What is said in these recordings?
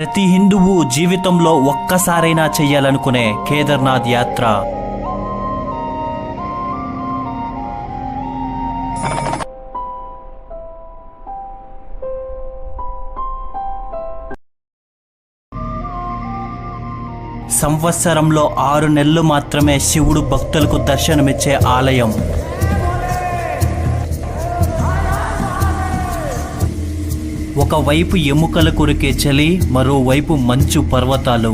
ప్రతి హిందువు జీవితంలో ఒక్కసారైనా చెయ్యాలనుకునే కేదార్నాథ్ యాత్ర. సంవత్సరంలో ఆరు నెలలు మాత్రమే శివుడు భక్తులకు దర్శనమిచ్చే ఆలయం. ఒకవైపు ఎముకల కొరికే చలి మరోవైపు మంచు పర్వతాలు.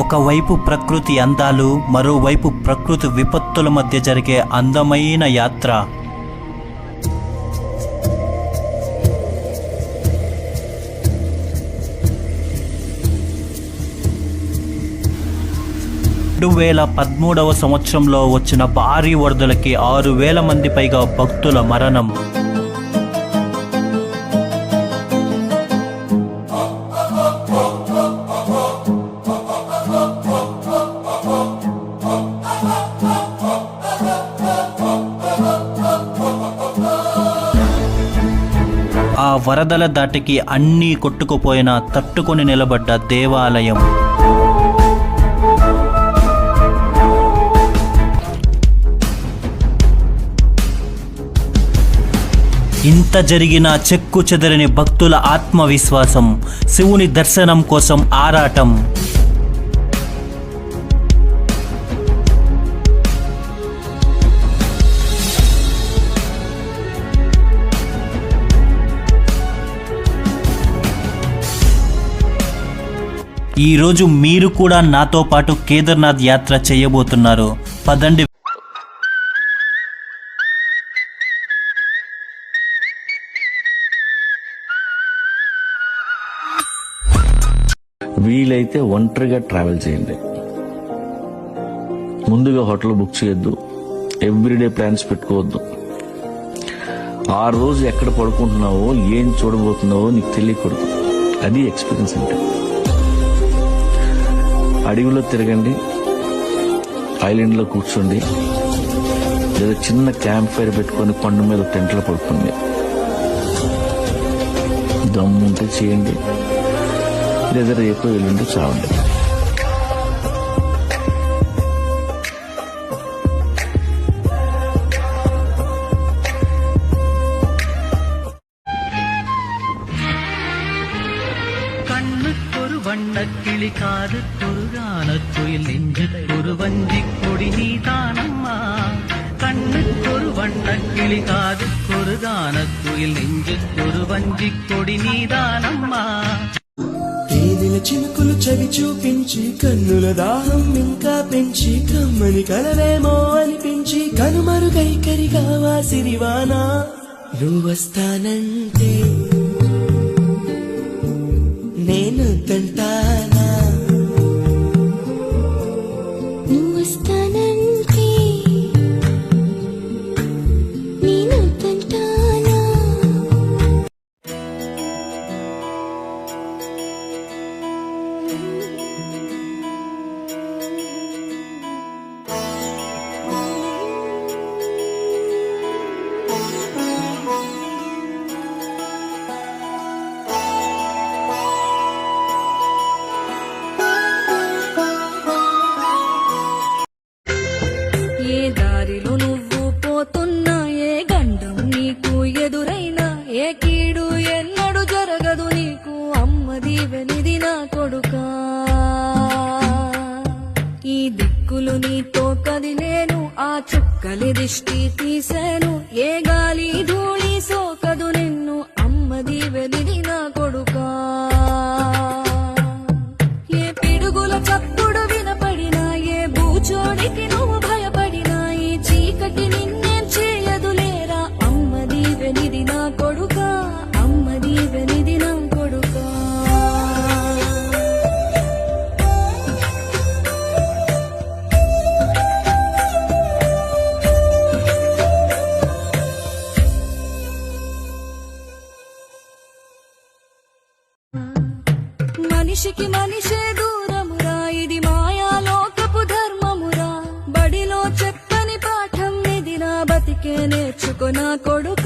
ఒకవైపు ప్రకృతి అందాలు మరోవైపు ప్రకృతి విపత్తుల మధ్య జరిగే అందమైన యాత్ర. రెండు వేల పదమూడవ సంవత్సరంలో వచ్చిన భారీ వరదలకి ఆరు వేల మంది పైగా భక్తుల మరణం. ఆ వరదల దాటికి అన్నీ కొట్టుకుపోయిన తట్టుకొని నిలబడ్డ దేవాలయం. ఇంత జరిగిన చెక్కు చెదరని భక్తుల ఆత్మవిశ్వాసం శివుని దర్శనం కోసం ఆరాటం. ఈరోజు మీరు కూడా నాతో పాటు కేదార్నాథ్ యాత్ర చేయబోతున్నారు. పదండి వీలైతే ఒంటరిగా ట్రావెల్ చేయండి. ముందుగా హోటల్ బుక్ చేయొద్దు. ఎవ్రీడే ప్లాన్స్ పెట్టుకోవద్దు. ఆ రోజు ఎక్కడ పడుకుంటున్నావో ఏం చూడబోతున్నావో నీకు తెలియకూడదు. అది ఎక్స్పీరియన్స్ అంటే. అడవిలో తిరగండి. ఐలాండ్లో కూర్చోండి. లేదా చిన్న క్యాంప్ ఫైర్ పెట్టుకొని కొండ మీద టెంట్లో పడుకోండి. దమ్ముంటే చేయండి. ಇದರ ಎಪ್ಪೋ ಎల్లుండి చావండి கண்ணுக்கொரு வண்ண கிளி காதுக்கொரு கானத்துயில் நெஞ்சுக்கொரு வஞ்சி கொடி நீதானம்மா கண்ணுக்கொரு வண்ண கிளி காதுக்கொரு கொடி நீதானம்மா చినుకులు చవి చూపించి కన్నుల దాహం ఇంకా పెంచి కమ్మని కలవేమో అనిపించి కనుమరుగైకరిగా వాసిరివానా నువ్వొస్తానంటే বৃষ্টি మనిషికి మనిషే దూరమురా. ఇది మాయాలోకపు ధర్మమురా. బడిలో చెప్పని పాఠం ఇదిరా బతికే నేర్చుకున్న కొడుకు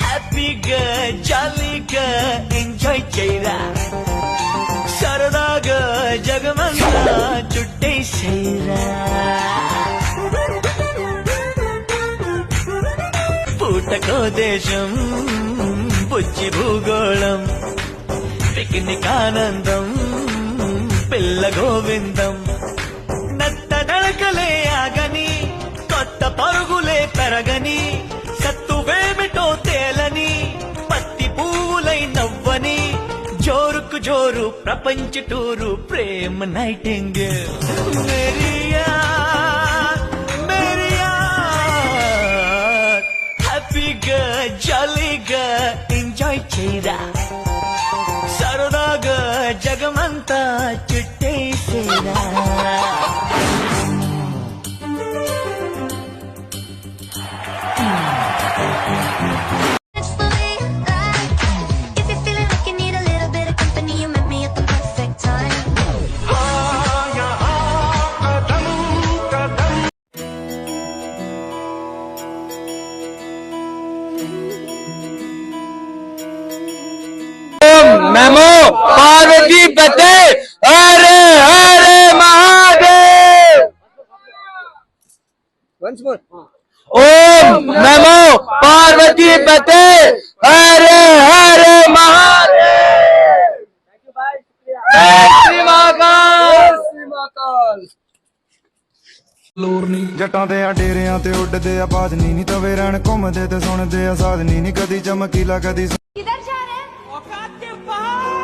హ్యాపీగా జాలీగా ఎంజాయ్ చేయరా సరదాగా జగమంతా చుట్టేసేరా పూటకో దేశం బుచ్చి భూగోళం పిక్నిక్ ఆనందం పిల్ల గోవిందం నత్త నడకలే ఆగని కొత్త పరుగులే పెరగని సత్తువేమిటో తేలని పత్తి పువ్వులై నవ్వని జోరుకు జోరు ప్రపంచ టూరు ప్రేమ నైటింగ్. మేరియా మేరియా హ్యాపీగా జాలీగా ఎంజాయ్ చేయరా? సరదాగా జగమంతా చుట్టేసేరా? नमो पार्वती पते हरे हरे महादेव। ओम नमो पार्वती पते हरे हरे महादेव। जय श्री महाकाल ਲੋਰ ਨਹੀਂ। ਜੱਟਾਂ ਦੇ ਆ ਡੇਰਿਆਂ ਤੇ ਉੱਡਦੇ ਆ ਬਾਜਨੀ ਨਹੀਂ ਤਵੇ ਰਹਿਣ ਘੁੰਮਦੇ ਤੇ ਸੁਣਦੇ ਆ ਸਾਧਨੀ ਨਹੀਂ ਕਦੀ ਚਮਕੀਲਾ ਕਦੀ ਕਿੱਧਰ ਜਾ ਰਹੇ ਔਕਾਤ ਕੇ ਬਾਹਰ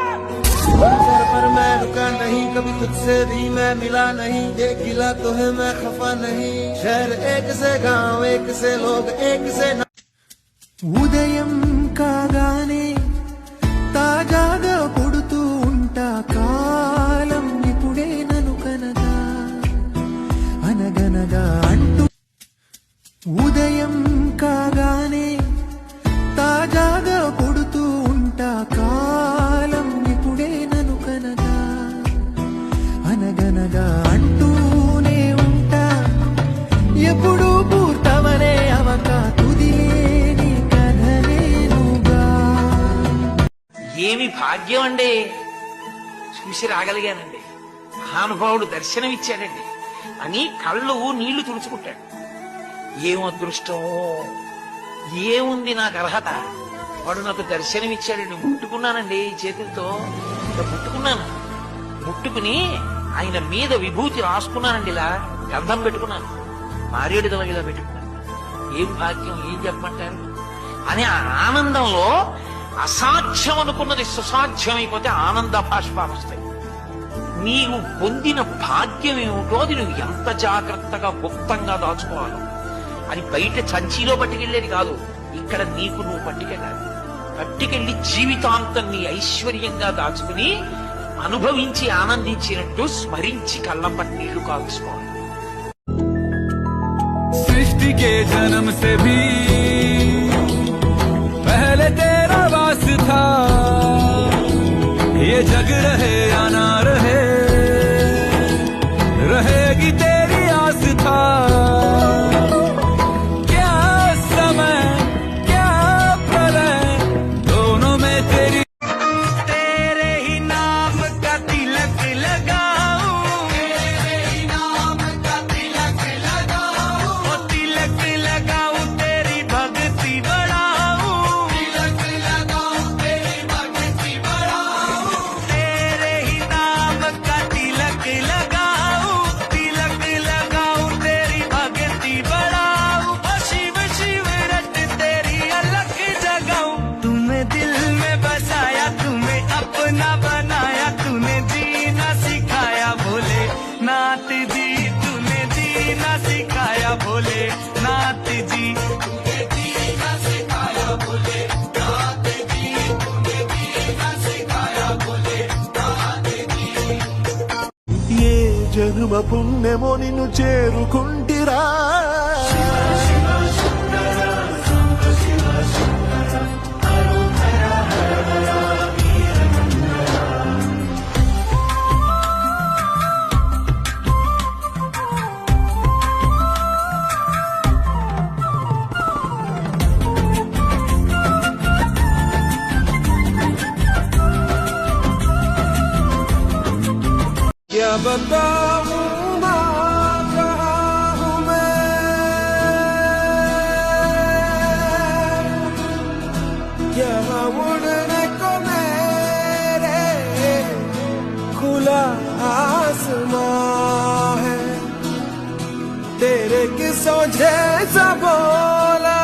पर मैं रुका नहीं कभी तुझसे भी मैं मिला नहीं ये गिला तो है मैं खफा नहीं शहर एक से गांव एक से लोग एक से రాగలిగానండి మహానుభావుడు దర్శనమిచ్చాడండి. అని కళ్ళు నీళ్ళు తుడుచుకుంటాడు. ఏం అదృష్టమో ఏముంది నాకు అర్హత? వాడు నాకు దర్శనమిచ్చాడండి. ముట్టుకున్నానండి ఈ చేతులతో. ముట్టుకున్నాను. ముట్టుకుని ఆయన మీద విభూతి రాసుకున్నానండి ఇలా. గంధం పెట్టుకున్నాను. మారేడు దళం ఇలా పెట్టుకున్నాను. ఏం భాగ్యం ఏం చెప్పమంటారు? అని ఆ ఆనందంలో అసాధ్యం అనుకున్నది సుసాధ్యమైపోతే ఆనంద భాష్పాలు వస్తాయి. నీవు పొందిన భాగ్యం ఏమిటో అది నువ్వు ఎంత జాగ్రత్తగా గుప్తంగా దాచుకోవాలో అది బయట సంచిలో పట్టుకెళ్ళేది కాదు ఇక్కడ నీకు నువ్వు పట్టుకెళ్ళాలి పట్టుకెళ్ళి జీవితాంతం నీ ఐశ్వర్యంగా దాచుకుని అనుభవించి ఆనందించినట్టు స్మరించి కళ్ళంపటి నీళ్లు కాల్చుకోవాలి सृष्टि के जन्म से भी पहले तेरा वास था ये जग रहे या ना పుణ్యమో నిన్ను చేరుకుంటిరా. तेरे किसों जैसा बोला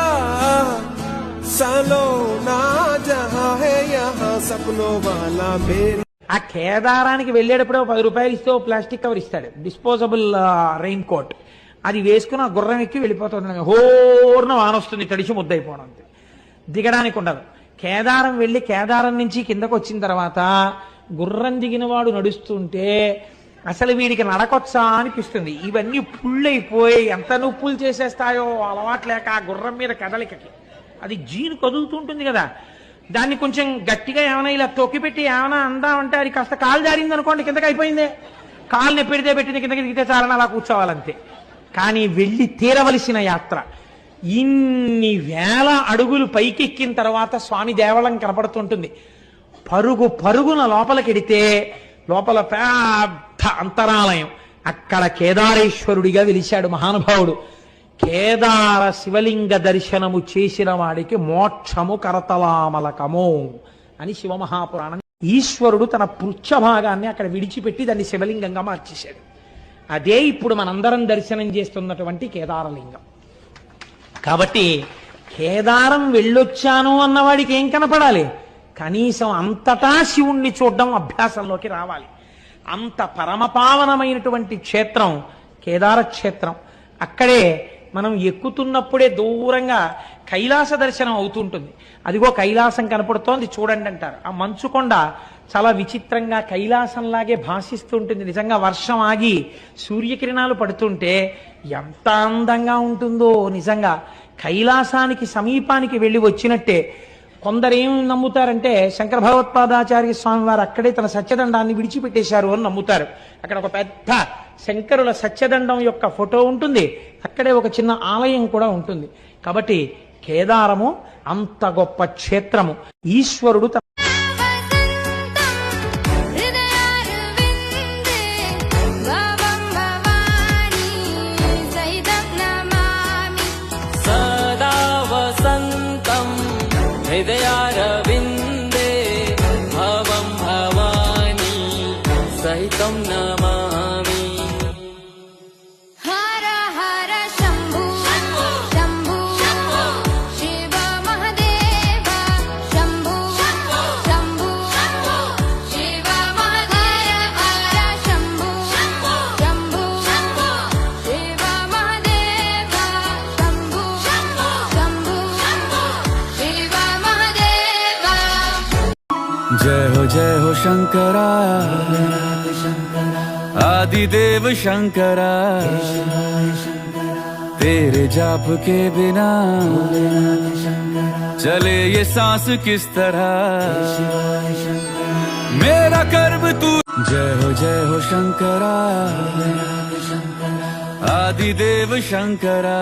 सालो ना जहाँ है यहाँ सपनों वाला मेरी ఆ కేదారానికి వెళ్ళేటప్పుడే ఓ పది రూపాయలు ఇస్తే ఓ ప్లాస్టిక్ కవర్ ఇస్తాడు డిస్పోజబుల్ రెయిన్ కోట్ అది వేసుకుని ఆ గుర్రం ఎక్కి వెళ్ళిపోతుంది హోర్న వాన వస్తుంది తడిచి ముద్దయిపోవడం అంతే దిగడానికి ఉండదు కేదారం వెళ్ళి కేదారం నుంచి కిందకు వచ్చిన తర్వాత గుర్రం దిగిన వాడు నడుస్తుంటే అసలు వీడికి నడకొచ్చా అనిపిస్తుంది ఇవన్నీ పుళ్ళైపోయి ఎంత నొప్పులు చేసేస్తాయో అలవాట్లేక ఆ గుర్రం మీద కదలికకి. అది జీను కదులుతుంటుంది కదా. దాన్ని కొంచెం గట్టిగా ఏమైనా ఇలా తొక్కిపెట్టి ఏమైనా అందామంటే అది కాస్త కాలు జారింది అనుకోండి కిందకి అయిపోయిందే. కాలు నెప్పెడితే పెట్టింది కిందకి దిగితే చాలని అలా కూర్చోవాలంతే. కానీ వెళ్ళి తీరవలసిన యాత్ర. ఇన్ని వేల అడుగులు పైకెక్కిన తర్వాత స్వామి దేవళం కనపడుతుంటుంది. పరుగు పరుగున లోపలికెడితే లోపల పెద్ద అంతరాలయం. అక్కడ కేదారేశ్వరుడిగా వెలిశాడు మహానుభావుడు. కేదార శివలింగ దర్శనము చేసిన వాడికి మోక్షము కరతలామలకము అని శివమహాపురాణం. ఈశ్వరుడు తన పృచ్ఛభాగాన్ని అక్కడ విడిచిపెట్టి దాన్ని శివలింగంగా మార్చేశాడు. అదే ఇప్పుడు మనందరం దర్శనం చేస్తున్నటువంటి కేదారలింగం. కాబట్టి కేదారం వెళ్ళొచ్చాను అన్నవాడికి ఏం కనపడాలి? కనీసం అంతటా శివుణ్ణి చూడడం అభ్యాసంలోకి రావాలి. అంత పరమపావనమైనటువంటి క్షేత్రం కేదార క్షేత్రం అక్కడే మనం ఎక్కుతున్నప్పుడే దూరంగా కైలాస దర్శనం అవుతుంటుంది. అదిగో కైలాసం కనపడుతోంది చూడండి అంటారు. ఆ మంచుకొండ చాలా విచిత్రంగా కైలాసంలాగే భాషిస్తుంటుంది. నిజంగా వర్షం ఆగి సూర్యకిరణాలు పడుతుంటే ఎంత అందంగా ఉంటుందో నిజంగా. కైలాసానికి సమీపానికి వెళ్ళి వచ్చినట్టే కొందరు ఏం నమ్ముతారంటే శంకర భగవత్పాదాచార్య స్వామి వారు అక్కడే తన సత్యదండాన్ని విడిచిపెట్టేశారు అని నమ్ముతారు. అక్కడ ఒక పెద్ద శంకరుల సత్యదండం యొక్క ఫోటో ఉంటుంది. అక్కడే ఒక చిన్న ఆలయం కూడా ఉంటుంది. కాబట్టి కేదారము అంత గొప్ప క్షేత్రము. ఈశ్వరుడు తన जय हो शंकरा। आदिदेव शंकरा। तेरे जाप के बिना चले ये सांस किस तरह? मेरा कर्म तू जय हो जय हो शंकरा। आदिदेव शंकरा।